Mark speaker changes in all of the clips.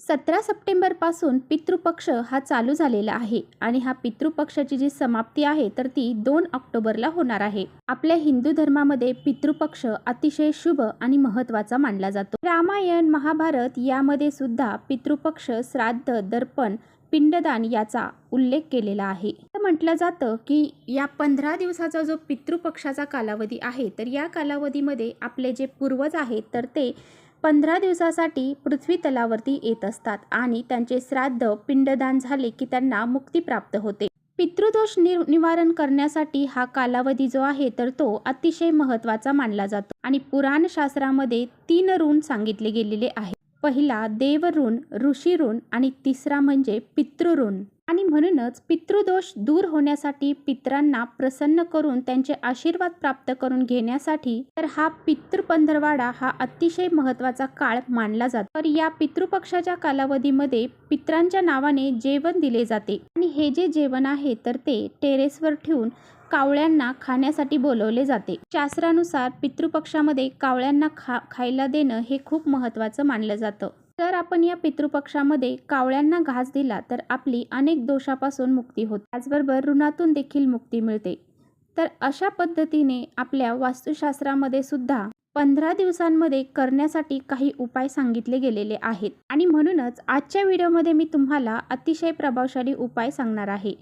Speaker 1: सतरा सप्टेंबरपासून पितृपक्ष हा चालू झालेला आहे आणि हा पितृपक्षाची जी समाप्ती आहे तर ती दोन ऑक्टोबरला होणार आहे. आपल्या हिंदू धर्मामध्ये पितृपक्ष अतिशय शुभ आणि महत्त्वाचा मानला जातो. रामायण महाभारत यामध्ये सुद्धा पितृपक्ष श्राद्ध दर्पण पिंडदान याचा उल्लेख केलेला आहे. तर म्हटलं जातं की या पंधरा दिवसाचा जो पितृपक्षाचा कालावधी आहे तर या कालावधीमध्ये आपले जे पूर्वज आहेत तर ते पंधरा दिवसासाठी पृथ्वी तलावरती येत असतात आणि त्यांचे श्राद्ध पिंडदान झाले की त्यांना मुक्ती प्राप्त होते. पितृदोष नि निवारण करण्यासाठी हा कालावधी जो आहे तर तो अतिशय महत्त्वाचा मानला जातो आणि पुराण शास्त्रामध्ये तीन ऋण सांगितले गेलेले आहे पहिला देव ऋण ऋषी ऋण आणि तिसरा म्हणजे पितृऋण. आणि म्हणूनच पितृदोष दूर होण्यासाठी पित्रांना प्रसन्न करून त्यांचे आशीर्वाद प्राप्त करून घेण्यासाठी तर हा पितृपंधरवाडा हा अतिशय महत्त्वाचा काळ मानला जातो. तर या पितृपक्षाच्या कालावधीमध्ये पित्रांच्या नावाने जेवण दिले जाते. आणि हे जे जेवण आहे तर ते टेरेसवर ठेवून कावळ्यांना खाण्यासाठी बोलवले जाते. शास्त्रानुसार पितृपक्षामध्ये कावळ्यांना खा खायला देणं हे खूप महत्त्वाचं मानलं जातं. जर आपण या पितृपक्षामध्ये कावळ्यांना घास दिला तर आपली अनेक दोषापासून मुक्ती होते. त्याचबरोबर ऋणातून देखील मुक्ती मिळते. तर अशा पद्धतीने आपल्या वास्तुशास्त्रामध्ये सुद्धा पंधरा दिवसांमध्ये करण्यासाठी काही उपाय सांगितले गेलेले आहेत. आणि म्हणूनच आजच्या व्हिडिओमध्ये मी तुम्हाला अतिशय प्रभावशाली उपाय सांगणार आहे.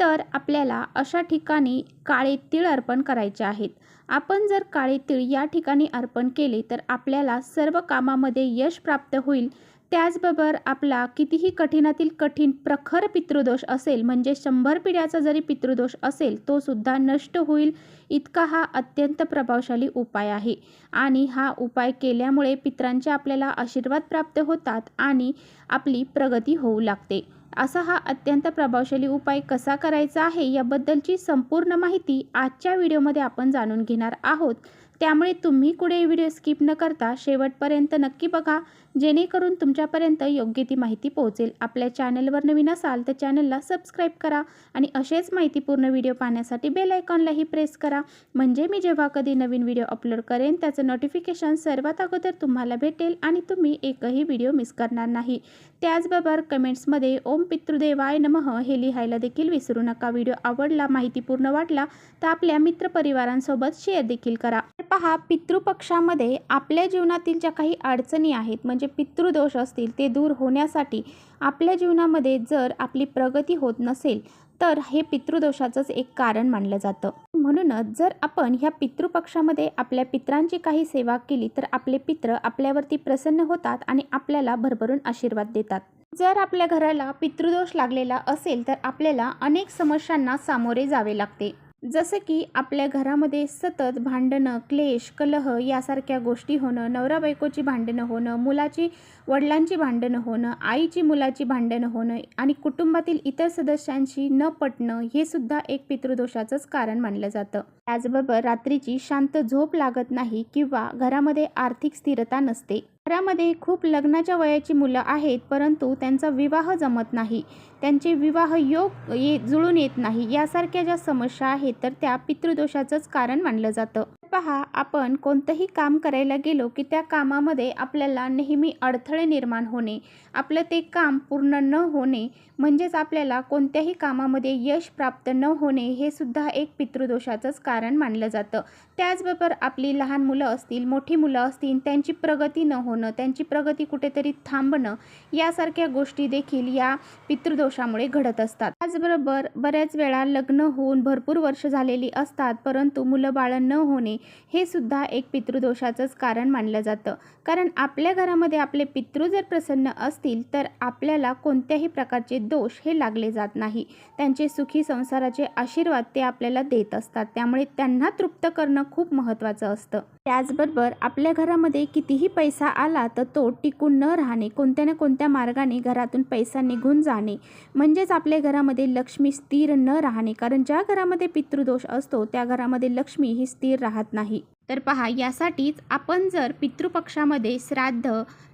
Speaker 1: तर आपल्याला अशा ठिकाणी काळे तीळ अर्पण करायचे आहेत. आपण जर काळे तीळ या ठिकाणी अर्पण केले तर आपल्याला सर्व कामामध्ये यश प्राप्त होईल. त्याचबरोबर आपला कितीही कठीणातील कठीण प्रखर पितृदोष असेल म्हणजे शंभर पिढ्याचा जरी पितृदोष असेल तो सुद्धा नष्ट होईल इतका हा अत्यंत प्रभावशाली उपाय आहे. आणि हा उपाय केल्यामुळे पित्रांचे आपल्याला आशीर्वाद प्राप्त होतात आणि आपली प्रगती होऊ लागते. असा हा अत्यंत प्रभावशाली उपाय कसा करायचा आहे याबद्दलची संपूर्ण माहिती आजच्या व्हिडिओमध्ये आपण जाणून घेणार आहोत. त्यामुळे तुम्ही कुठे व्हिडिओ स्किप न करता शेवटपर्यंत नक्की बघा जेणेकरून तुमच्यापर्यंत योग्य ती माहिती पोहोचेल. आपल्या चॅनलवर नवीन असाल तर चॅनलला सबस्क्राईब करा आणि असेच माहितीपूर्ण व्हिडिओ पाहण्यासाठी बेल आयकॉनलाही प्रेस करा. म्हणजे मी जेव्हा कधी नवीन व्हिडिओ अपलोड करेन त्याचं नोटिफिकेशन सर्वात अगोदर तुम्हाला भेटेल आणि तुम्ही एकही व्हिडिओ मिस करणार नाही. त्याचबरोबर कमेंट्समध्ये ओम पितृदेवाय नमः हे लिहायला देखील विसरू नका. व्हिडिओ आवडला माहितीपूर्ण वाटला तर आपल्या मित्रपरिवारांसोबत शेअर देखील करा. पहा पितृपक्षामध्ये आपल्या जीवनातील ज्या काही अडचणी आहेत म्हणजे पितृदोष असतील ते दूर होण्यासाठी आपल्या जीवनामध्ये जर आपली प्रगती होत नसेल तर हे पितृदोषाचंच एक कारण मानलं जातं. म्हणूनच जर आपण ह्या पितृपक्षामध्ये आपल्या पित्रांची काही सेवा केली तर आपले पित्र आपल्यावरती प्रसन्न होतात आणि आपल्याला भरभरून आशीर्वाद देतात. जर आपल्या घराला पितृदोष लागलेला असेल तर आपल्याला अनेक समस्यांना सामोरे जावे लागते. जसं की आपल्या घरामध्ये सतत भांडणं क्लेश कलह यासारख्या गोष्टी होणं नवरा बायकोची भांडणं होणं मुलाची वडिलांची भांडणं होणं आईची मुलाची भांडणं होणं आणि कुटुंबातील इतर सदस्यांशी न पटणं हे सुद्धा एक पितृदोषाचंच कारण मानलं जातं. त्याचबरोबर रात्रीची शांत झोप लागत नाही किंवा घरामध्ये आर्थिक स्थिरता नसते. घरामध्ये खूप लग्नाच्या वयाची मुलं आहेत परंतु त्यांचा विवाह जमत नाही. त्यांचे विवाह योग ये जुळून येत नाही. यासारख्या ज्या समस्या आहेत तर त्या पितृदोषाचंच कारण मानलं जातं. पहा आपण कोणतंही काम करायला गेलो की त्या कामामध्ये आपल्याला नेहमी अडथळे निर्माण होणे आपलं ते काम पूर्ण न होणे म्हणजेच आपल्याला कोणत्याही कामामध्ये यश प्राप्त न होणे हे सुद्धा एक पितृदोषाचंच कारण मानलं जातं. त्याचबरोबर आपली लहान मुलं असतील मोठी मुलं असतील त्यांची प्रगती न होणं त्यांची प्रगती कुठेतरी थांबणं यासारख्या गोष्टी देखील या पितृदोषामुळे घडत असतात. त्याचबरोबर बऱ्याच वेळा लग्न होऊन भरपूर वर्ष झालेली असतात परंतु मुलं बाळं न होणे हे सुद्धा एक पितृदोषाचंच कारण मानलं जातं. कारण आपल्या घरामध्ये आपले पितृ जर प्रसन्न असतील तर आपल्याला कोणत्याही प्रकारचे दोष हे लागले जात नाही. त्यांचे सुखी संसाराचे आशीर्वाद ते आपल्याला देत असतात. त्यामुळे त्यांना तृप्त करणं खूप महत्त्वाचं असतं. त्याचबरोबर आपल्या घरामध्ये कितीही पैसा आला तर तो टिकून न राहणे कोणत्या ना कोणत्या मार्गाने घरातून पैसा निघून जाणे म्हणजेच आपल्या घरामध्ये लक्ष्मी स्थिर न राहणे. कारण ज्या घरामध्ये पितृदोष असतो त्या घरामध्ये लक्ष्मी ही स्थिर राहत नाही. तर पहा यासाठीच आपण जर पितृपक्षामध्ये श्राद्ध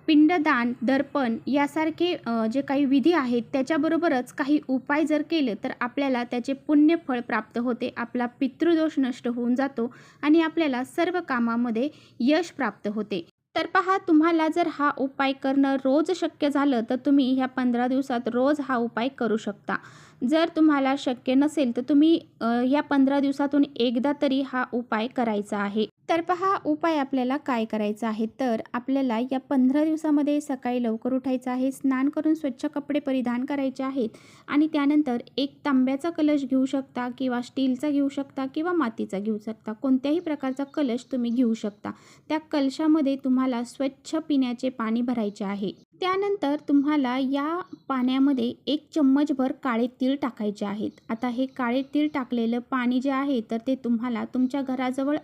Speaker 1: पिंडदान दर्पण यासारखे जे काही विधी आहेत त्याच्याबरोबरच काही उपाय जर केले तर आपल्याला त्याचे पुण्यफळ प्राप्त होते. आपला पितृदोष नष्ट होऊन जातो आणि आपल्याला सर्व कामामध्ये यश प्राप्त होते. तर पहा तुम्हाला जर हा उपाय करणं रोज शक्य झालं तर तुम्ही ह्या पंधरा दिवसात रोज हा उपाय करू शकता. जर तुम्हाला शक्य नसेल तर तुम्ही या ह्या पंधरा दिवसातून एकदा तरी हा उपाय करायचा आहे. तर पहा उपाय आपल्याला काय करायचा आहे? तर आपल्याला या पंधरा दिवसामध्ये सकाळी लवकर उठायचं आहे स्नान करून स्वच्छ कपडे परिधान करायचे आहेत आणि त्यानंतर एक तांब्याचा कलश घेऊ शकता किंवा स्टीलचा घेऊ शकता किंवा मातीचा घेऊ शकता. कोणत्याही प्रकारचा कलश तुम्ही घेऊ शकता. त्या कलशामध्ये तुम्हाला स्वच्छ पिण्याचे पाणी भरायचे आहे. त्यानंतर तुम्हाला या पाण्यामध्ये एक चम्मचभर काळे तीळ टाकायचे आहेत. आता हे काळे तीळ टाकलेलं पाणी जे आहे तर ते तुम्हाला तुमच्या घराजवळ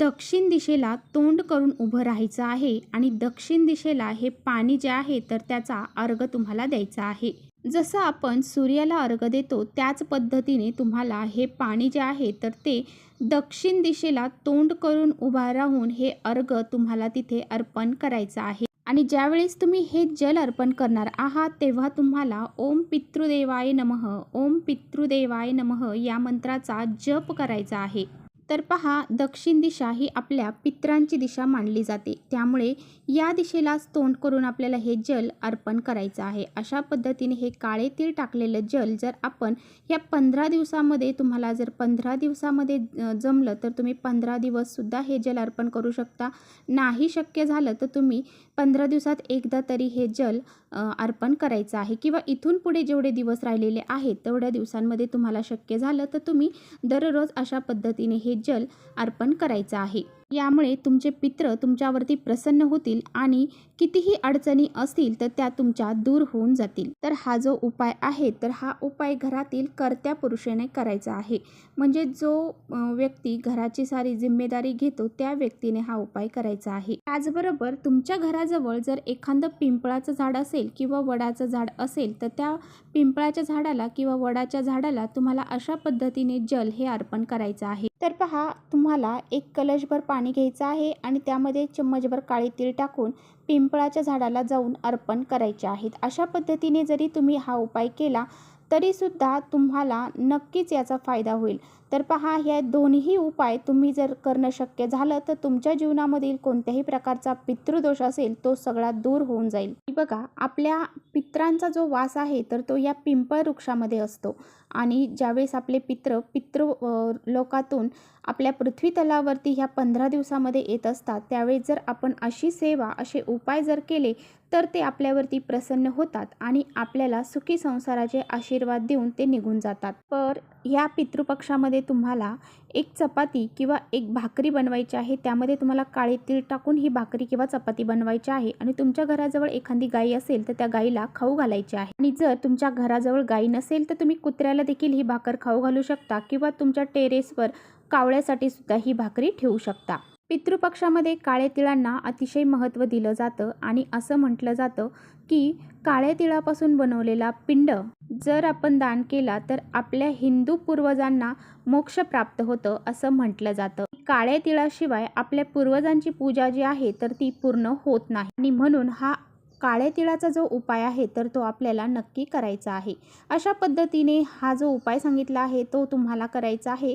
Speaker 1: दक्षिण दिशेला तोंड करून उभं राहायचं आहे आणि दक्षिण दिशेला हे पाणी जे आहे तर त्याचा अर्घ तुम्हाला द्यायचा आहे. जसं आपण सूर्याला अर्घ देतो त्याच पद्धतीने तुम्हाला हे पाणी जे आहे तर ते दक्षिण दिशेला तोंड करून उभा राहून हे अर्घ तुम्हाला तिथे अर्पण करायचं आहे. आणि ज्यावेळेस तुम्ही हे जल अर्पण करणार आहात तेव्हा तुम्हाला ओम पितृदेवाय नमः ओम पितृदेवाय नमः या मंत्राचा जप करायचा आहे. तर पहा दक्षिण दिशा ही आपल्या पित्रांची दिशा मानली जाते. त्यामुळे या दिशेलाच तोंड करून आपल्याला हे जल अर्पण करायचं आहे. अशा पद्धतीने हे काळे तीळ टाकलेलं जल जर आपण या पंधरा दिवसामध्ये तुम्हाला जर पंधरा दिवसामध्ये जमलं तर तुम्ही पंधरा दिवससुद्धा हे जल अर्पण करू शकता. नाही शक्य झालं तर तुम्ही पंधरा दिवसात एकदा तरी हे जल अर्पण करायचं आहे. किंवा इथून पुढे जेवढे दिवस राहिलेले आहेत तेवढ्या दिवसांमध्ये तुम्हाला शक्य झालं तर तुम्ही दररोज अशा पद्धतीने हे जल अर्पण करायचं आहे. यामुळे तुमचे पित्र तुमच्यावरती प्रसन्न होतील आणि कितीही अडचणी असतील तर त्या तुमच्या दूर होऊन जातील. तर हा जो उपाय आहे तर हा उपाय घरातील कर्त्या पुरुषाने करायचा आहे. म्हणजे जो व्यक्ती घराची सारी जिम्मेदारी घेतो त्या व्यक्तीने हा उपाय करायचा आहे. त्याचबरोबर तुमच्या घराजवळ जर एखादं पिंपळाचं झाड असेल किंवा वडाचं झाड असेल तर त्या पिंपळाच्या झाडाला किंवा वडाच्या झाडाला तुम्हाला अशा पद्धतीने जल हे अर्पण करायचं आहे. तर पहा तुम्हाला एक कलशभर पाणी घ्यायचं आहे आणि त्यामध्ये चम्मचभर काळे तीळ टाकून पिंपळाच्या झाडाला जाऊन अर्पण करायचे आहेत. अशा पद्धतीने जरी तुम्ही हा उपाय केला तरीसुद्धा तुम्हाला नक्कीच याचा फायदा होईल. तर पहा ह्या दोन्ही उपाय तुम्ही जर करणं शक्य झालं तर तुमच्या जीवनामधील कोणत्याही प्रकारचा पितृदोष असेल तो सगळा दूर होऊन जाईल. बघा आपल्या पित्रांचा जो वास आहे तर तो या पिंपळ वृक्षामध्ये असतो. आणि ज्यावेळेस आपले पित्र पितृ लोकातून आपल्या पृथ्वी तलावरती ह्या पंधरा दिवसामध्ये येत असतात त्यावेळेस जर आपण अशी सेवा असे उपाय जर केले तर ते आपल्यावरती प्रसन्न होतात आणि आपल्याला सुखी संसाराचे आशीर्वाद देऊन ते निघून जातात. पर ह्या पितृपक्षामध्ये तुम्हाला एक चपाती किंवा एक भाकरी बनवायची आहे त्यामध्ये तुम्हाला काळे तीळ टाकून ही भाकरी किंवा चपाती बनवायची आहे आणि तुमच्या घराजवळ एखादी गाई असेल तर त्या गाईला खाऊ घालायची आहे. आणि जर तुमच्या घराजवळ गाई नसेल तर तुम्ही कुत्र्याला देखील ही भाकर खाऊ घालू शकता किंवा तुमच्या टेरेसवर कावळ्यासाठी सुद्धा ही भाकरी ठेवू शकता. पितृपक्षामध्ये काळ्या तिळांना अतिशय महत्त्व दिलं जातं आणि असं म्हटलं जातं की काळ्या तिळापासून बनवलेला पिंड जर आपण दान केला तर आपल्या हिंदू पूर्वजांना मोक्ष प्राप्त होतं असं म्हटलं जातं. काळ्या तिळाशिवाय आपल्या पूर्वजांची पूजा जी आहे तर ती पूर्ण होत नाही. आणि म्हणून हा काळ्या तिळाचा जो उपाय आहे तर तो आपल्याला नक्की करायचा आहे. अशा पद्धतीने हा जो उपाय सांगितला आहे तो तुम्हाला करायचा आहे.